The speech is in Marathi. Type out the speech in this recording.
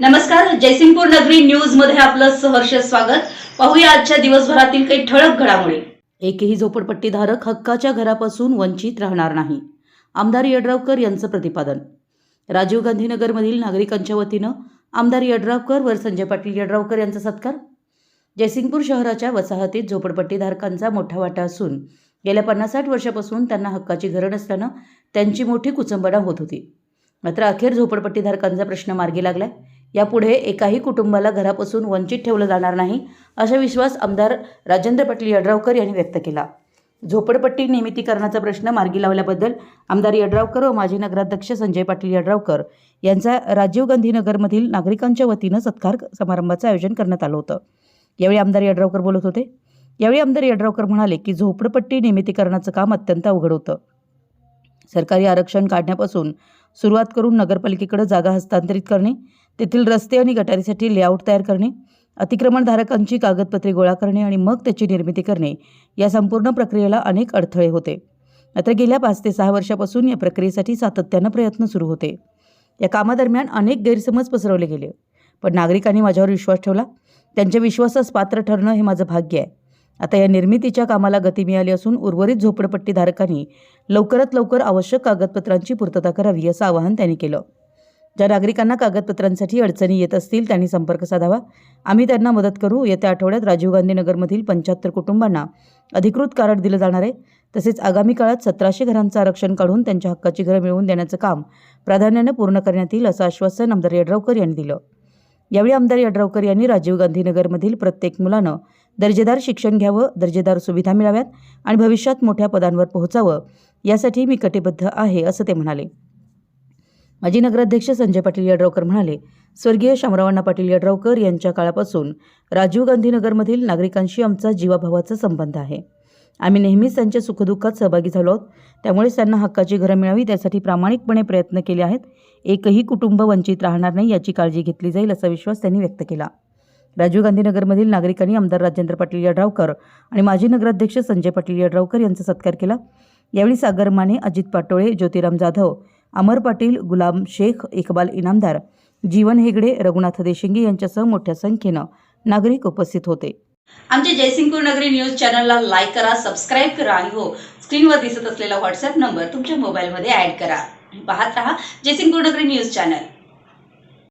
नमस्कार जयसिंगपूर नगरी न्यूजमध्ये आपलं सहर्ष स्वागत. पाहूया आजच्या दिवसभरातील काही ठळक घडामोडी. एकही झोपडपट्टीधारक हक्काच्या घरापासून वंचित राहणार नाही आमदार यड्रावकर यांचं प्रतिपादन. राजीव गांधीनगरमधील नागरिकांच्या वतीनं आमदार यड्रावकर वर संजय पाटील यड्रावकर यांचा सत्कार. जयसिंगपूर शहराच्या वसाहतीत झोपडपट्टीधारकांचा मोठा वाटा असून गेल्या पन्नास साठ वर्षापासून त्यांना हक्काची घरं नसल्यानं त्यांची मोठी कुचंबणा होत होती. मात्र अखेर झोपडपट्टीधारकांचा प्रश्न मार्गी लागलाय. यापुढे एकाही कुटुंबाला घरापासून वंचित ठेवलं जाणार नाही असा विश्वास आमदार राजेंद्र पाटील यड्रावकर यांनी व्यक्त केला. झोपडपट्टी नियमितीकरणाचा प्रश्न मार्गी लावल्याबद्दल आमदार यड्रावकर व माजी नगराध्यक्ष संजय पाटील यड्रावकर यांचा राजीव गांधी नगरमधील नागरिकांच्या वतीनं सत्कार समारंभाचं आयोजन करण्यात आलं होतं. यावेळी आमदार यड्रावकर बोलत होते. यावेळी आमदार यड्रावकर म्हणाले की झोपडपट्टी नियमितीकरणाचं काम अत्यंत अवघड होतं. सरकारी आरक्षण काढण्यापासून सुरुवात करून नगरपालिकेकडे जागा हस्तांतरित करणे तेथील रस्ते आणि गटारीसाठी लेआउट तयार करणे अतिक्रमणधारकांची कागदपत्रे गोळा करणे आणि मग त्याची निर्मिती करणे या संपूर्ण प्रक्रियेला अनेक अडथळे होते. मात्र गेल्या पाच ते सहा वर्षापासून या प्रक्रियेसाठी सातत्यानं प्रयत्न सुरू होते. या कामादरम्यान अनेक गैरसमज पसरवले गेले. पण नागरिकांनी माझ्यावर विश्वास ठेवला. त्यांच्या विश्वासास पात्र ठरणं हे माझं भाग्य आहे. आता या निर्मितीच्या कामाला गती मिळाली असून उर्वरित झोपडपट्टीधारकांनी लवकरात लवकर आवश्यक कागदपत्रांची पूर्तता करावी असं आवाहन त्यांनी केलं. ज्या नागरिकांना कागदपत्रांसाठी अडचणी येत असतील त्यांनी संपर्क साधावा. आम्ही त्यांना मदत करू. येत्या आठवड्यात राजीव गांधी नगरमधील पंच्याहत्तर कुटुंबांना अधिकृत कार्ड दिलं जाणार आहे. तसेच आगामी काळात सतराशे घरांचं आरक्षण काढून त्यांच्या हक्काची घरं मिळवून देण्याचं काम प्राधान्यानं पूर्ण करण्यात येईल असं आश्वासन आमदार यड्रावकर यांनी दिलं. यावेळी आमदार यड्रावकर यांनी राजीव गांधीनगरमधील प्रत्येक मुलानं दर्जेदार शिक्षण घ्यावं दर्जेदार सुविधा मिळाव्यात आणि भविष्यात मोठ्या पदांवर पोहोचावं यासाठी मी कटिबद्ध आहे असं ते म्हणाले. माजी नगराध्यक्ष संजय पाटील यड्रावकर म्हणाले स्वर्गीय शामरावांना पाटील यड्रावकर यांच्या काळापासून राजीव गांधीनगरमधील नागरिकांशी आमचा जीवाभावाचा संबंध आहे. आम्ही नेहमीच त्यांच्या सुखदुःखात सहभागी झालो आहोत. त्यामुळेच त्यांना हक्काची घरं मिळावी त्यासाठी प्रामाणिकपणे प्रयत्न केले आहेत. एकही कुटुंब वंचित राहणार नाही याची काळजी घेतली जाईल असा विश्वास त्यांनी व्यक्त केला. राजीव गांधीनगरमधील नागरिकांनी आमदार राजेंद्र पाटील यड्रावकर आणि माजी नगराध्यक्ष संजय पाटील यड्रावकर यांचा सत्कार केला. यावेळी सागर माने अजित पाटोळे ज्योतिराम जाधव अमर पाटील गुलाम शेख इकबाल इनामदार जीवन हेगडे रघुनाथ देशिंगे यांच्यासह मोठ्या संख्येनं नागरिक उपस्थित होते. आमच्या जयसिंगपूर नगरी न्यूज चॅनलला लाईक करा सबस्क्राईब करा आणि हो स्क्रीनवर दिसत असलेला व्हॉट्सअप नंबर तुमच्या मोबाईलमध्ये ऍड करा. पाहत रहा जयसिंगपूर नगरी न्यूज चॅनल.